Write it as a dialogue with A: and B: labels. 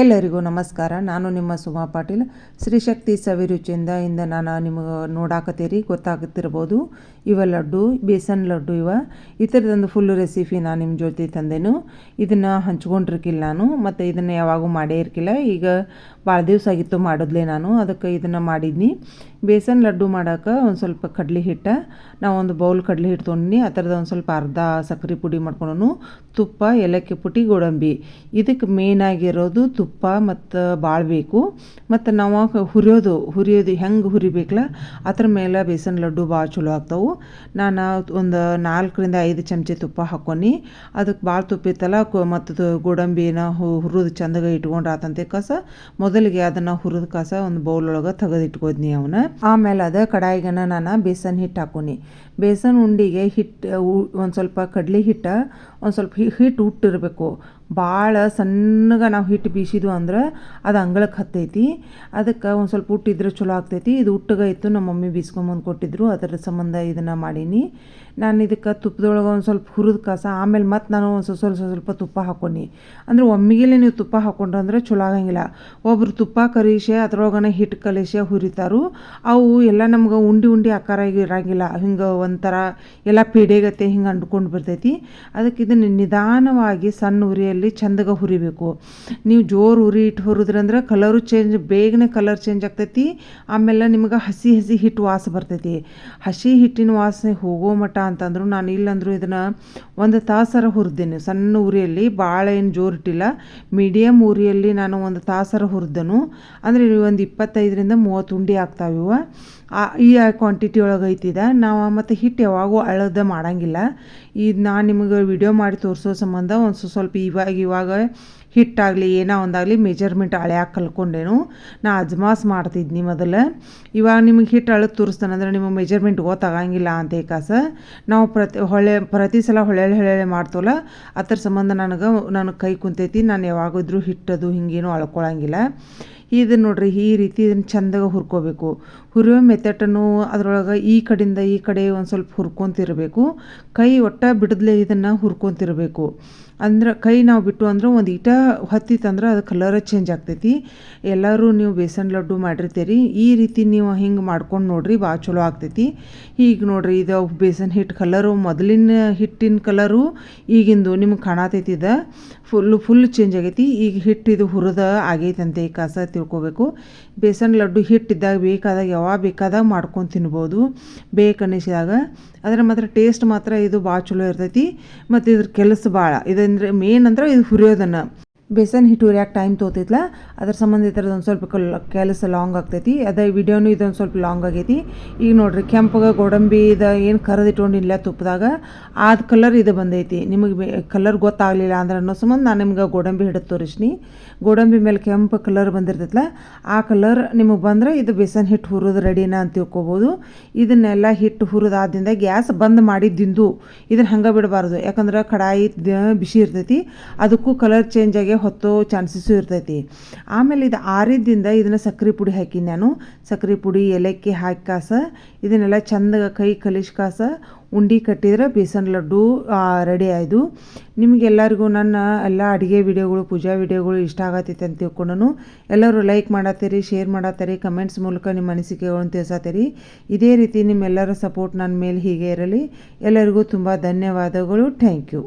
A: ಎಲ್ಲರಿಗೂ ನಮಸ್ಕಾರ. ನಾನು ನಿಮ್ಮ ಸುಮಾ ಪಾಟೀಲ್. ಶ್ರೀಶಕ್ತಿ ಸವಿರುಚಿಯಿಂದ ಇಂದ ನಾನು ನಿಮಗೆ ನೋಡಾಕತ್ತೀರಿ, ಗೊತ್ತಾಗುತ್ತಿರ್ಬೋದು. ಇವ ಲಡ್ಡು, ಬೇಸನ್ ಲಡ್ಡು ಇವ. ಈ ಥರದೊಂದು ಫುಲ್ ರೆಸಿಪಿ ನಾನು ನಿಮ್ಮ ಜೊತೆ ತಂದೆನು. ಇದನ್ನು ಹಂಚ್ಕೊಂಡಿರ್ಕಿಲ್ಲ ನಾನು, ಮತ್ತು ಇದನ್ನು ಯಾವಾಗೂ ಮಾಡೇ ಇರ್ಕಿಲ್ಲ. ಈಗ ಭಾಳ ದಿವಸ ಆಗಿತ್ತು ಮಾಡಿದ್ಲೆ ನಾನು, ಅದಕ್ಕೆ ಇದನ್ನು ಮಾಡಿದ್ನಿ. ಬೇಸನ್ ಲಡ್ಡು ಮಾಡೋಕೆ ಒಂದು ಸ್ವಲ್ಪ ಕಡ್ಲೆ ಹಿಟ್ಟು, ನಾವು ಒಂದು ಬೌಲ್ ಕಡಲೆ ಹಿಟ್ಟು ತೊಗೊಂಡು ಆ ಥರದ ಒಂದು ಸ್ವಲ್ಪ ಅರ್ಧ ಸಕ್ಕರೆ ಪುಡಿ ಮಾಡ್ಕೊಂಡು ತುಪ್ಪ, ಏಲಕ್ಕಿ ಪುಡಿ, ಗೋಡಂಬಿ. ಇದಕ್ಕೆ ಮೇನ್ ಆಗಿರೋದು ತುಪ್ಪ ಮತ್ತು ಭಾಳ ಬೇಕು. ಮತ್ತು ನಾವು ಹುರಿಯೋದು ಹುರಿಯೋದು ಹೆಂಗೆ ಹುರಿಬೇಕಲ್ಲ ಅದ್ರ ಮೇಲೆ ಬೇಸನ್ ಲಡ್ಡು ಭಾಳ ಚಲೋ ಆಗ್ತಾವೆ. ನಾನು ಒಂದು ನಾಲ್ಕರಿಂದ ಐದು ಚಮಚೆ ತುಪ್ಪ ಹಾಕ್ಕೊಂಡು ಅದಕ್ಕೆ ಭಾಳ ತುಪ್ಪ ಇತ್ತಲ್ಲ ಮತ್ತು ಗೋಡಂಬಿನ ಹುರಿದು ಚಂದಗೆ ಇಟ್ಕೊಂಡ್ರೆ ಆತಂತೆ ಕಸ. ಮೊದಲಿಗೆ ಅದನ್ನು ಹುರಿದ ಕಸ ಒಂದು ಬೌಲ್ ಒಳಗೆ ತೆಗೆದಿಟ್ಕೋದ್ನಿ ಅವನ್ನ ಆಮೇಲೆ ಅದು ಕಡಾಯಿಗನ ನಾನು ಬೇಸನ್ ಹಿಟ್ಟು ಹಾಕೋನಿ. ಬೇಸನ್ ಉಂಡಿಗೆ ಹಿಟ್ಟು ಒಂದು ಸ್ವಲ್ಪ ಕಡಲೆ ಹಿಟ್ಟು, ಒಂದು ಸ್ವಲ್ಪ ಹಿಟ್ಟು ಹುಟ್ಟಿರಬೇಕು ಭಾಳ ಸಣ್ಣಗೆ ನಾವು ಹಿಟ್ಟು ಬೀಸಿದ್ವು ಅಂದ್ರೆ ಅದು ಅಂಗಳಕ್ಕೆ ಹತ್ತೈತಿ. ಅದಕ್ಕೆ ಒಂದು ಸ್ವಲ್ಪ ಉಟ್ಟಿದ್ರೆ ಚಲೋ ಆಗ್ತೈತಿ. ಇದು ಹುಟ್ಟಗೆ ಇತ್ತು, ನಮ್ಮ ಮಮ್ಮಿ ಬೀಸ್ಕೊಂಬಂದು ಕೊಟ್ಟಿದ್ರು. ಅದರ ಸಂಬಂಧ ಇದನ್ನು ಮಾಡೀನಿ. ನಾನು ಇದಕ್ಕೆ ತುಪ್ಪದೊಳಗೆ ಒಂದು ಸ್ವಲ್ಪ ಹುರಿದ ಕಸ, ಆಮೇಲೆ ಮತ್ತೆ ನಾನು ಒಂದು ಸ್ವಲ್ಪ ಸ್ವಲ್ಪ ಸ್ವಲ್ಪ ತುಪ್ಪ ಹಾಕ್ಕೊಂಡು ಅಂದ್ರೆ ಒಮ್ಮಿಗೆಲೆ ನೀವು ತುಪ್ಪ ಹಾಕೊಂಡ್ರೆ ಅಂದರೆ ಚಲೋ ಆಗಂಗಿಲ್ಲ. ಒಬ್ರು ತುಪ್ಪ ಕರಿಸೆ ಅದ್ರೊಳಗನೆ ಹಿಟ್ಟು ಕಲಿಸೆ ಹುರಿತಾರು. ಅವು ಎಲ್ಲ ನಮ್ಗೆ ಉಂಡಿ ಉಂಡಿ ಆಕಾರ ಇರಂಗಿಲ್ಲ. ಹಿಂಗೆ ಒಂಥರ ಎಲ್ಲ ಪೀಡೆಗತ್ತೆ, ಹಿಂಗೆ ಅಂಡ್ಕೊಂಡು ಬರ್ತೈತಿ. ಅದಕ್ಕೆ ಇದನ್ನು ನಿಧಾನವಾಗಿ ಸಣ್ಣ ಉರಿಯಲ್ಲಿ ಚಂದಗೆ ಹುರಿಬೇಕು. ನೀವು ಜೋರು ಉರಿ ಇಟ್ಟು ಹುರಿದ್ರಂದ್ರೆ ಕಲರು ಚೇಂಜ್ ಬೇಗನೆ ಕಲರ್ ಚೇಂಜ್ ಆಗ್ತೈತಿ. ಆಮೇಲೆ ನಿಮ್ಗೆ ಹಸಿ ಹಸಿ ಹಿಟ್ಟು ವಾಸ ಬರ್ತೈತಿ. ಹಸಿ ಹಿಟ್ಟಿನ ವಾಸನೆ ಹೋಗೋ ಮಟ್ಟ ಅಂತಂದ್ರು ನಾನು ಇಲ್ಲಂದ್ರು ಇದನ್ನು ಒಂದು ತಾಸರ ಹುರಿದೇನೆ. ಸಣ್ಣ ಉರಿಯಲ್ಲಿ ಭಾಳ ಏನು ಜೋರಿಟ್ಟಿಲ್ಲ ಮೀಡಿಯಮ್ ಉರಿಯಲ್ಲಿ ನಾನು ಒಂದು ತಾಸರ ಹುರಿದನು. ಅಂದರೆ ಒಂದು ಇಪ್ಪತ್ತೈದರಿಂದ ಮೂವತ್ತು ಉಂಡೆ ಆ, ಈ ಕ್ವಾಂಟಿಟಿ ಒಳಗೆ ಐತಿದ ನಾವು ಮತ್ತು ಹಿಟ್ಟು ಯಾವಾಗೂ ಅಳದ ಮಾಡಂಗಿಲ್ಲ. ಇದು ನಾನು ನಿಮಗೆ ವಿಡಿಯೋ ಮಾಡಿ ತೋರಿಸೋ ಸಂಬಂಧ ಒಂದು ಸ್ವಲ್ಪ ಇವಾಗ ಇವಾಗ ಹಿಟ್ಟಾಗಲಿ, ಏನೋ ಒಂದಾಗಲಿ ಮೆಜರ್ಮೆಂಟ್ ಅಳ್ಯಾಕೆ ಕಲ್ಕೊಂಡೇನು. ನಾ ಅಜ್ಮಾಸ್ ಮಾಡ್ತಿದ್ನಿ ಮೊದಲು. ಇವಾಗ ನಿಮಗೆ ಹಿಟ್ಟು ಅಳದು ತೋರಿಸ್ತಾನೆ ಅಂದ್ರೆ ನಿಮಗೆ ಮೆಜರ್ಮೆಂಟ್ ಗೊತ್ತಾಗಂಗಿಲ್ಲ ಅಂತ ಕಾಸ. ನಾವು ಪ್ರತಿ ಹೊಳೆ, ಪ್ರತಿ ಸಲ ಹೊಳೆಳೆ ಹೊಳೆಳೆ ಮಾಡ್ತೋಲ್ಲ ಅದ್ರ ಸಂಬಂಧ ನನಗೆ ನನಗೆ ಕೈ ಕುಂತೈತಿ, ನಾನು ಯಾವಾಗಿದ್ರೂ ಹಿಟ್ಟದು ಹಿಂಗೇನು ಅಳ್ಕೊಳ್ಳಂಗಿಲ್ಲ ಇದು ನೋಡ್ರಿ, ಈ ರೀತಿ ಇದನ್ನು ಚಂದಾಗ ಹುರ್ಕೋಬೇಕು. ಹುರಿಯೋ ಮೆತ್ತಟನ್ನು ಅದರೊಳಗೆ ಈ ಕಡೆಯಿಂದ ಈ ಕಡೆ ಒಂದು ಸ್ವಲ್ಪ ಹುರ್ಕೊತಿರಬೇಕು. ಕೈ ಒಟ್ಟ ಬಿಡದ್ಲೆ ಇದನ್ನು ಹುರ್ಕೊತಿರಬೇಕು. ಅಂದ್ರೆ ಕೈ ನಾವು ಬಿಟ್ಟು ಅಂದ್ರೆ ಒಂದು ಈಟ ಹೊತ್ತಿತ್ತಂದ್ರೆ ಅದು ಕಲರ ಚೇಂಜ್ ಆಗ್ತೈತಿ. ಎಲ್ಲರೂ ನೀವು ಬೇಸನ್ ಲಡ್ಡು ಮಾಡಿರ್ತೀರಿ. ಈ ರೀತಿ ನೀವು ಹಿಂಗೆ ಮಾಡ್ಕೊಂಡು ನೋಡ್ರಿ, ಭಾಳ ಚಲೋ ಆಗ್ತೈತಿ. ಈಗ ನೋಡ್ರಿ, ಇದು ಬೇಸನ್ ಹಿಟ್ಟು ಕಲರು ಮೊದಲಿನ ಹಿಟ್ಟಿನ ಕಲರು ಈಗಿಂದು ನಿಮ್ಗೆ ಕಾಣತೈತಿ ಇದು. ಫುಲ್ಲು ಫುಲ್ ಚೇಂಜ್ ಆಗೈತಿ. ಈಗ ಹಿಟ್ಟು ಇದು ಹುರಿದ ಆಗೈತಂತೆ ಕಸ ತಿಳ್ಕೊಬೇಕು. ಬೇಸನ್ ಲಡ್ಡು ಹಿಟ್ಟಿದ್ದಾಗ ಬೇಕಾದಾಗ, ಯಾವಾಗ ಬೇಕಾದಾಗ ಮಾಡ್ಕೊಂಡು ತಿನ್ಬೋದು. ಬೇಕನ್ನಿಸಿದಾಗ ಅದರ ಮಾತ್ರ ಟೇಸ್ಟ್ ಮಾತ್ರ ಇದು ಭಾಳ ಚಲೋ ಇರ್ತೈತಿ. ಮತ್ತು ಇದ್ರ ಕೆಲಸ ಭಾಳ. ಇದಂದರೆ ಮೇನ್ ಅಂದ್ರೆ ಇದು ಹುರಿಯೋದನ್ನು. ಬೇಸನ್ ಹಿಟ್ಟು ಉರಿಯಾಕೆ ಟೈಮ್ ತೋತಿತ್ಲ ಅದ್ರ ಸಂಬಂಧ ಈ ಒಂದು ಸ್ವಲ್ಪ ಕೆಲಸ ಲಾಂಗ್ ಆಗ್ತೈತಿ. ಅದೇ ವಿಡಿಯೋನು ಇದೊಂದು ಸ್ವಲ್ಪ ಲಾಂಗ್ ಆಗೈತಿ. ಈಗ ನೋಡಿರಿ ಕೆಂಪಗೆ ಗೋಡಂಬಿ ಇದ ಏನು ಕರೆದಿಟ್ಕೊಂಡಿಲ್ಲ ತುಪ್ಪದಾಗ. ಆದ ಕಲರ್ ಇದು ಬಂದೈತಿ. ನಿಮಗೆ ಕಲರ್ ಗೊತ್ತಾಗಲಿಲ್ಲ ಅಂದ್ರೆ ಅನ್ನೋ ಸಂಬಂಧ ನಾನು ನಿಮ್ಗೆ ಗೋಡಂಬಿ ಹಿಡಿದು ತೋರಿಸ್ನಿ. ಗೋಡಂಬಿ ಮೇಲೆ ಕೆಂಪು ಕಲರ್ ಬಂದಿರ್ತೈತಲ್ಲ ಆ ಕಲರ್ ನಿಮಗೆ ಬಂದರೆ ಇದು ಬೇಸನ್ ಹಿಟ್ಟು ಹುರಿದು ರೆಡಿನಾ ಅಂತ ತಿಳ್ಕೊಬೋದು. ಇದನ್ನೆಲ್ಲ ಹಿಟ್ಟು ಹುರಿದಾದಿಂದ ಗ್ಯಾಸ್ ಬಂದ್ ಮಾಡಿದ್ದಿಂದು. ಇದನ್ನು ಹಂಗೆ ಬಿಡಬಾರ್ದು. ಯಾಕಂದ್ರೆ ಕಡಾಯಿ ಬಿಸಿ ಇರ್ತೈತಿ. ಅದಕ್ಕೂ ಕಲರ್ ಚೇಂಜ್ ಆಗಿ ಹೊತ್ತೋ ಚಾನ್ಸಸ್ಸು ಇರ್ತೈತಿ. ಆಮೇಲೆ ಇದು ಆರಿದ್ದಿಂದ ಇದನ್ನು ಸಕ್ಕರೆ ಪುಡಿ ಹಾಕಿನಿ ನಾನು. ಸಕ್ಕರೆ ಪುಡಿ, ಏಲಕ್ಕಿ ಹಾಕಿ ಕಾಸ, ಇದನ್ನೆಲ್ಲ ಚಂದ ಕೈ ಕಾಸ, ಉಂಡೆ ಕಟ್ಟಿದ್ರೆ ಬೇಸನ್ ಲಡ್ಡು ರೆಡಿ ಆಯಿತು ನಿಮಗೆಲ್ಲರಿಗೂ ನನ್ನ ಎಲ್ಲ ಅಡುಗೆ ವಿಡಿಯೋಗಳು, ಪೂಜಾ ವಿಡಿಯೋಗಳು ಇಷ್ಟ ಆಗತ್ತೈತೆ ಅಂತ ತಿಳ್ಕೊಂಡು ಎಲ್ಲರೂ ಲೈಕ್ ಮಾಡತ್ತೀರಿ ಶೇರ್ ಮಾಡತ್ತೀರಿ ಕಮೆಂಟ್ಸ್ ಮೂಲಕ ನಿಮ್ಮ ಅನಿಸಿಕೆಗಳನ್ನು ತಿಳಿಸತ್ತೀರಿ ಇದೇ ರೀತಿ ನಿಮ್ಮೆಲ್ಲರ ಸಪೋರ್ಟ್ ನನ್ನ ಮೇಲೆ ಹೀಗೆ ಇರಲಿ. ಎಲ್ಲರಿಗೂ ತುಂಬ ಧನ್ಯವಾದಗಳು. Thank you